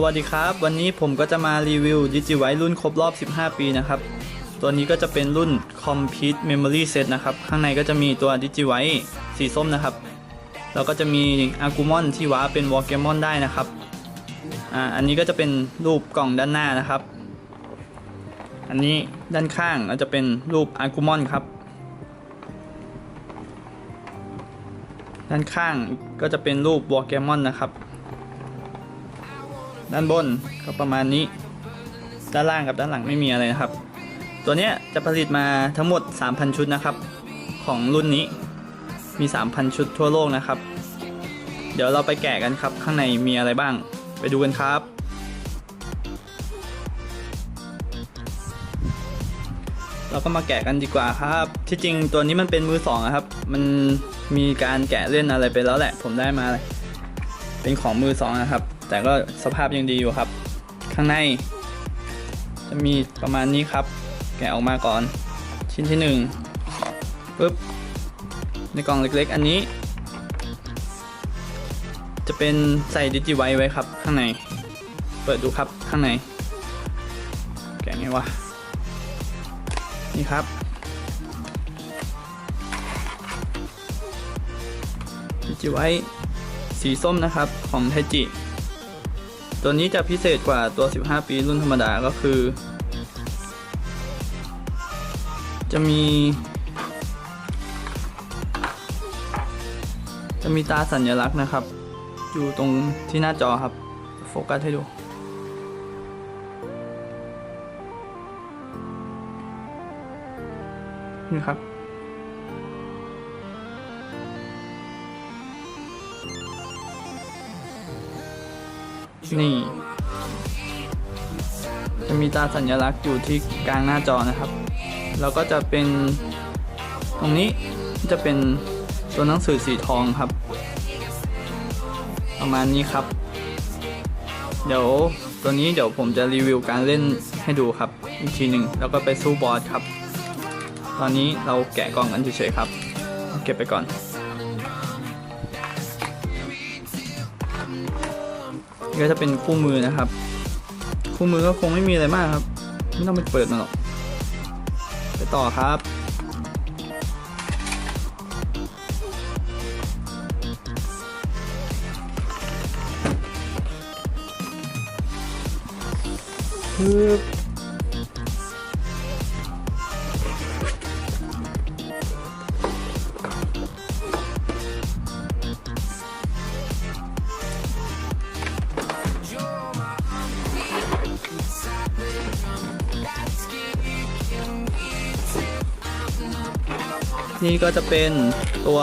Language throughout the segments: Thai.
สวัสดีครับ วันนี้ผมก็จะมารีวิวดิจิไวรุ่นครบรอบ 15 ปีนะครับ ตัวนี้ก็จะเป็นรุ่น Complete Memory Set นะครับ ข้างในก็จะมีตัวดิจิไวสีส้มนะครับ แล้วก็จะมีอากูมอนที่ว้าเป็นวอลเกมอนได้นะครับ อ่า อันนี้ก็จะเป็นรูปกล่องด้านหน้านะครับ อันนี้ด้านข้างก็จะเป็นรูปอากูมอนครับ ด้านข้างก็จะเป็นรูปวอลเกมอนนะครับ ด้านบนก็ประมาณนี้ ด้านล่างกับด้านหลังไม่มีอะไรนะครับ ตัวเนี้ยจะผลิตมาทั้งหมด 3,000 ชุดนะครับ ของรุ่นนี้มี 3,000 ชุดทั่วโลกนะครับ เดี๋ยวเราไปแกะกันครับ ข้างในมีอะไรบ้าง ไปดูกันครับ เราก็มาแกะกันดีกว่าครับ ที่จริงตัวนี้มันเป็นมือสองอะครับ มันมีการแกะเล่นอะไรไปแล้วแหละ ผมได้มา เป็นของมือสองนะครับ แต่ก็สภาพยังดีอยู่ครับ ข้างใน จะมีประมาณนี้ครับ แกะออกมาก่อน ชิ้นที่หนึ่งปึ๊บในกล่องเล็กๆ อันนี้ จะเป็นใส่ดิจิไวไว้ครับ ข้างใน เปิดดูครับข้างใน แกะไงวะนี่ครับดิจิไวสีส้มนะครับของไทจิ ตัวนี้จะพิเศษกว่าตัว 15 ปีรุ่นธรรมดาก็คือ จะมี จะมีตาสัญลักษณ์นะครับ อยู่ตรงที่หน้าจอครับ โฟกัสให้ดูนี่ครับ นี่ จะมีตาสัญลักษณ์อยู่ที่กลางหน้าจอนะครับ แล้วก็จะเป็นตรงนี้จะเป็นตัวหนังสือสีทองครับ ประมาณนี้ครับ เดี๋ยวตัวนี้เดี๋ยวผมจะรีวิวการเล่นให้ดูครับ อีกทีหนึ่งแล้วก็ไปสู้บอสครับ ตอนนี้เราแกะกล่องกันเฉยๆครับเอาเก็บไปก่อน ก็จะเป็นคู่มือนะครับ คู่มือก็คงไม่มีอะไรมากครับ ไม่ต้องไปเปิดมันหรอก ไปต่อครับปึ๊บ นี่ก็จะเป็นตัว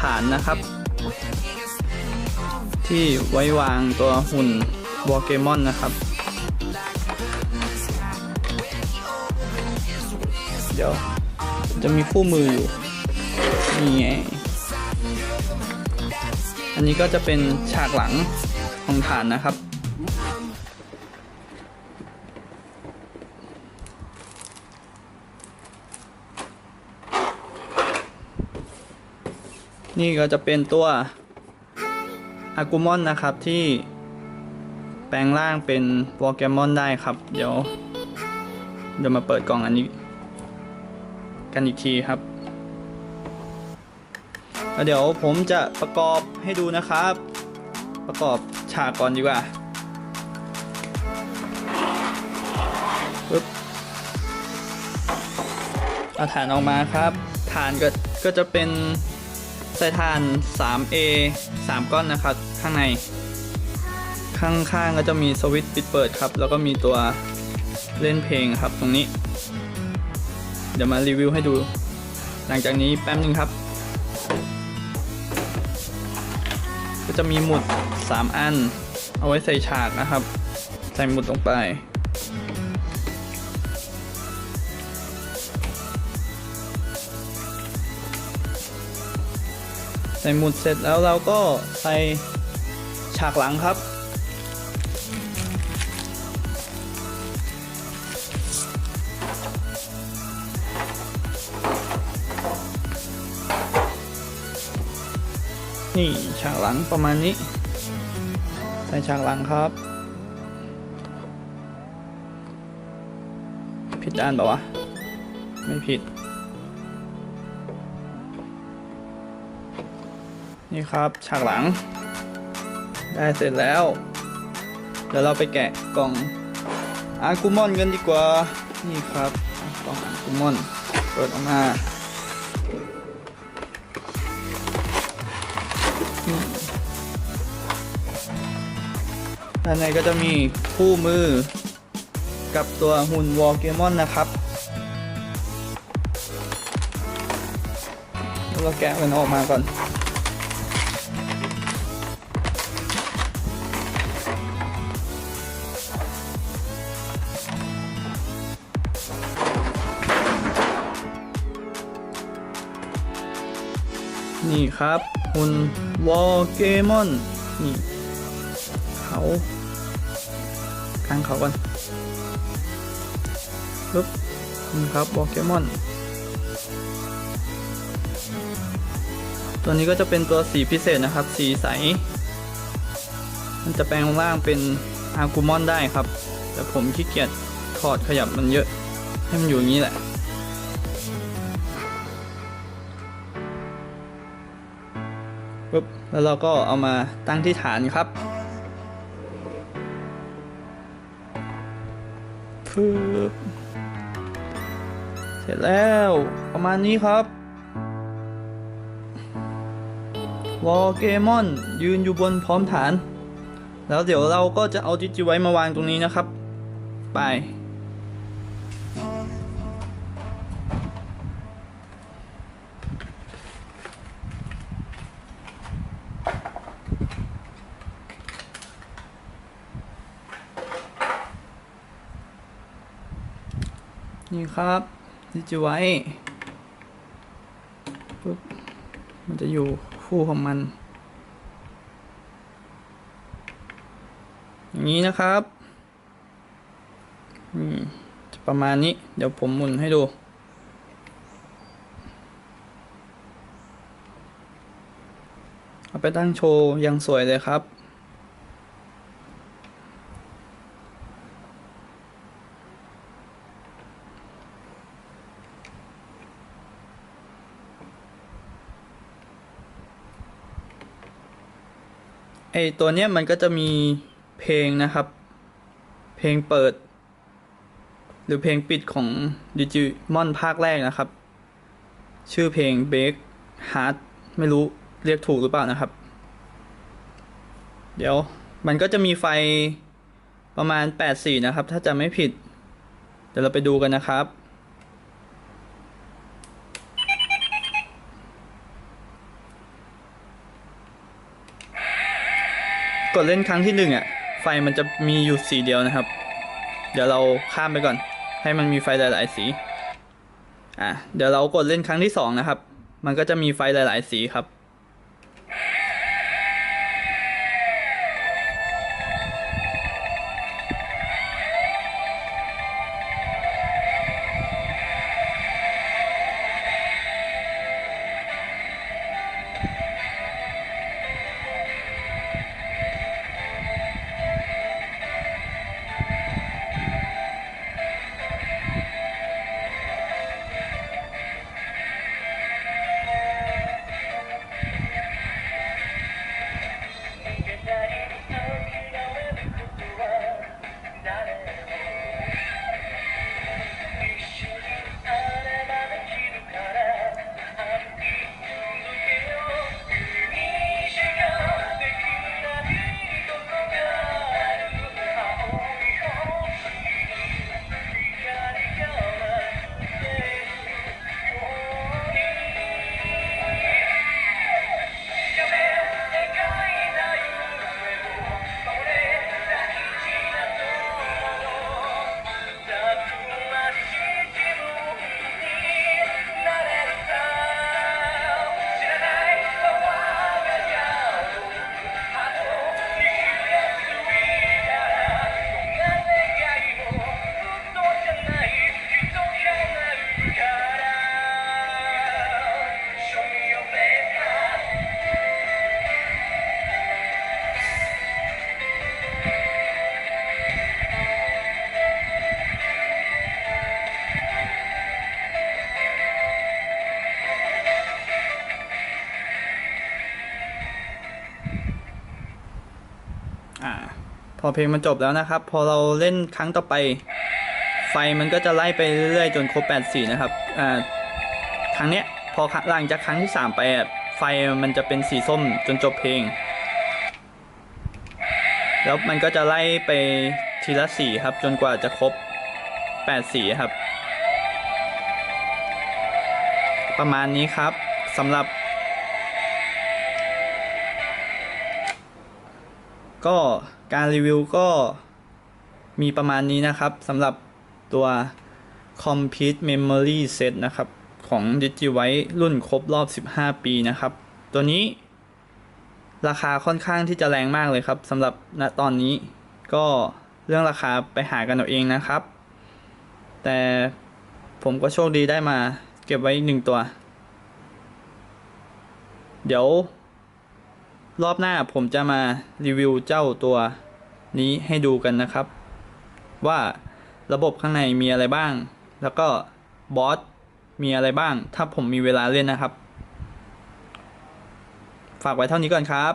ฐานนะครับ ที่ไว้วางตัวหุ่นวอลเกมอนนะครับ เดี๋ยวจะมีคู่มืออยู่นี่ไงอันนี้ก็จะเป็นฉากหลังของฐานนะครับ นี่ก็จะเป็นตัวอากูมอนนะครับที่แปลงร่างเป็นโปเกมอนได้ครับ เดี๋ยว เดี๋ยวมาเปิดกล่องอันนี้ กันอีกทีครับแล้วเดี๋ยวผมจะประกอบให้ดูนะครับ ประกอบฉากก่อนดีกว่าปึ๊บเอาฐานออกมาครับ ฐานก็ก็จะเป็น ใส่ฐาน 3A 3 ก้อนนะครับ ข้างใน ข้างๆก็จะมีสวิตช์ปิดเปิดครับ แล้วก็มีตัวเล่นเพลงครับตรงนี้ เดี๋ยวมารีวิวให้ดู หลังจากนี้แป๊บนึงครับ ก็จะมีหมุด 3 อัน เอาไว้ใส่ฉากนะครับ ใส่หมุดลงไป ใส่หมุดเสร็จแล้วเราก็ใส่ฉากหลังครับ นี่ฉากหลังประมาณนี้ ใส่ฉากหลังครับ ผิดด้านปะวะ ไม่ผิด นี่ครับฉากหลัง ได้เสร็จแล้ว เดี๋ยวเราไปแกะกล่องอาร์กูมอนกันดีกว่า นี่ครับกล่องอาร์กูมอนเปิดออกมาด้านในก็จะมีคู่มือกับตัวหุ่นวอลเกมอนนะครับแล้วเราแกะมันออกมาก่อน นี่ครับหุ่นวอลเกมอนนี่เขากางเขาก่อนปึ๊บนี่ครับวอลเกมอนตัวนี้ก็จะเป็นตัวสีพิเศษนะครับ สีใส มันจะแปลงร่างเป็นอากูมอนได้ครับ แต่ผมขี้เกียจถอดขยับมันเยอะ ให้มันอยู่อย่างนี้แหละ ปุ๊บแล้วเราก็เอามาตั้งที่ฐานครับปึ๊บเสร็จแล้วประมาณนี้ครับวอลเกมอนยืนอยู่บนพร้อมฐาน แล้วเดี๋ยวเราก็จะเอาจิจิไว้มาวางตรงนี้นะครับ ไป นี่ครับดิจิไว้ปุ๊บมันจะอยู่คู่ของมัน อย่างนี้นะครับนี่จะประมาณนี้ เดี๋ยวผมหมุนให้ดูเอาไปตั้งโชว์ยังสวยเลยครับ ไอตัวเนี้ยมันก็จะมีเพลงนะครับ เพลงเปิด หรือเพลงปิดของดิจิมอนภาคแรกนะครับ ชื่อเพลง Break Heart ไม่รู้เรียกถูกหรือเปล่านะครับ เดี๋ยวมันก็จะมีไฟประมาณ8สีนะครับ ถ้าจะไม่ผิด เดี๋ยวเราไปดูกันนะครับ กดเล่นครั้งที่หนึ่งอะ ไฟมันจะมีอยู่สีเดียวนะครับ เดี๋ยวเราข้ามไปก่อน ให้มันมีไฟหลาย ๆ สี อะ เดี๋ยวเรากดเล่นครั้งที่สองนะครับ มันก็จะมีไฟหลาย ๆ สีครับ อเพลงมันจบแล้วนะครับ พอเราเล่นครั้งต่อไป ไฟมันก็จะไล่ไปเรื่อยๆ จนครบ 8 สีนะครับอ่าครั้งเนี้ยพอหลังจากครั้งที่ 3 ไปอะไฟมันจะเป็นสีส้มจนจบเพลง แล้วมันก็จะไล่ไปทีละสีครับ จนกว่าจะครบ 8 สีครับ ประมาณนี้ครับสำหรับก็ การรีวิวก็มีประมาณนี้นะครับสำหรับตัว Complete Memory Set นะครับ ของ DigiWise รุ่นครบรอบ 15 ปีนะครับ ตัวนี้ราคาค่อนข้างที่จะแรงมากเลยครับสำหรับณตอนนี้ก็เรื่องราคาไปหากันเอาเองนะครับ แต่ผมก็โชคดีได้มาเก็บไว้อีกหนึ่งตัว เดี๋ยว รอบหน้าผมจะมารีวิวเจ้าตัวนี้ให้ดูกันนะครับ ว่าระบบข้างในมีอะไรบ้าง แล้วก็บอสมีอะไรบ้าง ถ้าผมมีเวลาเล่นนะครับ ฝากไว้เท่านี้ก่อนครับ